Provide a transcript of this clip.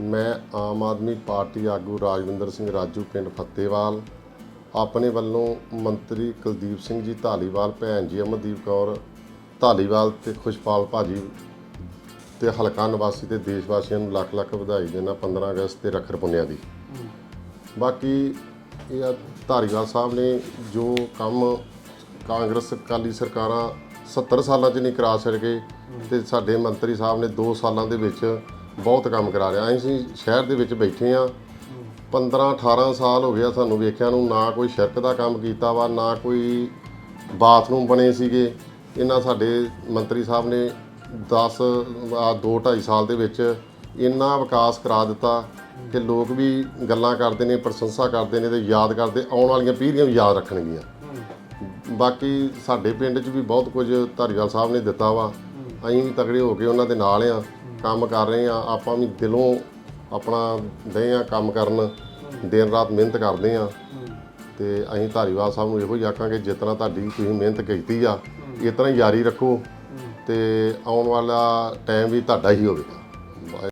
ਮੈਂ ਆਮ ਆਦਮੀ ਪਾਰਟੀ ਆਗੂ ਰਾਜਵਿੰਦਰ ਸਿੰਘ ਰਾਜੂ, ਪਿੰਡ ਫੱਤੇਵਾਲ। ਆਪਣੇ ਵੱਲੋਂ ਮੰਤਰੀ ਕੁਲਦੀਪ ਸਿੰਘ ਜੀ ਧਾਲੀਵਾਲ, ਭੈਣ ਜੀ ਅਮਨਦੀਪ ਕੌਰ ਧਾਲੀਵਾਲ ਤੇ ਖੁਸ਼ਪਾਲ ਭਾਜੀ ਤੇ ਹਲਕਾ ਨਿਵਾਸੀ ਤੇ ਦੇਸ਼ ਵਾਸੀਆਂ ਨੂੰ ਲੱਖ ਲੱਖ ਵਧਾਈ ਦਿੰਦਾ 15 ਅਗਸਤ ਤੇ ਰੱਖੜ ਪੁੰਨਿਆ ਦੀ। ਬਾਕੀ ਇਹ ਧਾਰੀਵਾਲ ਸਾਹਿਬ ਨੇ ਜੋ ਕੰਮ ਕਾਂਗਰਸ ਅਕਾਲੀ ਸਰਕਾਰਾਂ 70 ਸਾਲਾਂ 'ਚ ਨਹੀਂ ਕਰਾ ਸਕੇ ਤੇ ਸਾਡੇ ਮੰਤਰੀ ਸਾਹਿਬ ਨੇ 2 ਸਾਲਾਂ ਦੇ ਵਿੱਚ ਬਹੁਤ ਕੰਮ ਕਰਾ ਰਿਹਾ ਅਸੀਂ ਸ਼ਹਿਰ ਦੇ ਵਿੱਚ ਬੈਠੇ ਆ 15 18 ਸਾਲ ਹੋ ਗਿਆ ਸਾਨੂੰ ਵੇਖਿਆ ਨੂੰ। ਨਾ ਕੋਈ ਸੜਕ ਦਾ ਕੰਮ ਕੀਤਾ ਵਾ, ਨਾ ਕੋਈ ਬਾਥਰੂਮ ਬਣੇ ਸੀਗੇ। ਇਹਨਾਂ ਸਾਡੇ ਮੰਤਰੀ ਸਾਹਿਬ ਨੇ 10 ਆ 2 2.5 ਸਾਲ ਦੇ ਵਿੱਚ ਇੰਨਾ ਵਿਕਾਸ ਕਰਾ ਦਿੱਤਾ ਕਿ ਲੋਕ ਵੀ ਗੱਲਾਂ ਕਰਦੇ ਨੇ, ਪ੍ਰਸ਼ੰਸਾ ਕਰਦੇ ਨੇ ਤੇ ਯਾਦ ਕਰਦੇ, ਆਉਣ ਵਾਲੀਆਂ ਪੀੜ੍ਹੀਆਂ ਵੀ ਯਾਦ ਰੱਖਣਗੀਆਂ। ਬਾਕੀ ਸਾਡੇ ਪਿੰਡ 'ਚ ਵੀ ਬਹੁਤ ਕੁਝ ਧਾਰੀਵਾਲ ਸਾਹਿਬ ਨੇ ਦਿੱਤਾ ਵਾ। ਅਸੀਂ ਵੀ ਤਗੜੇ ਹੋ ਕੇ ਉਹਨਾਂ ਦੇ ਨਾਲ ਆ। ਕੰਮ ਕਰ ਰਹੇ ਆ ਆਪਾਂ ਵੀ ਦਿਲੋਂ ਆਪਣਾ ਦੇ ਆ ਕੰਮ ਕਰਨ ਦਿਨ ਰਾਤ ਮਿਹਨਤ ਕਰਦੇ ਆ ਤੇ ਅਸੀਂ ਧਾਰੀਵਾਲ ਸਾਹਿਬ ਨੂੰ ਇਹੋ ਹੀ ਆਖਾਂਗੇ ਜਿਤਨਾ ਤੁਹਾਡੀ ਤੁਸੀਂ ਮਿਹਨਤ ਕੀਤੀ ਆ ਇਸ ਤਰ੍ਹਾਂ ਹੀ ਜਾਰੀ ਰੱਖੋ। ਤੇ ਆਉਣ ਵਾਲਾ ਟਾਈਮ ਵੀ ਤੁਹਾਡਾ ਹੀ ਹੋਵੇਗਾ।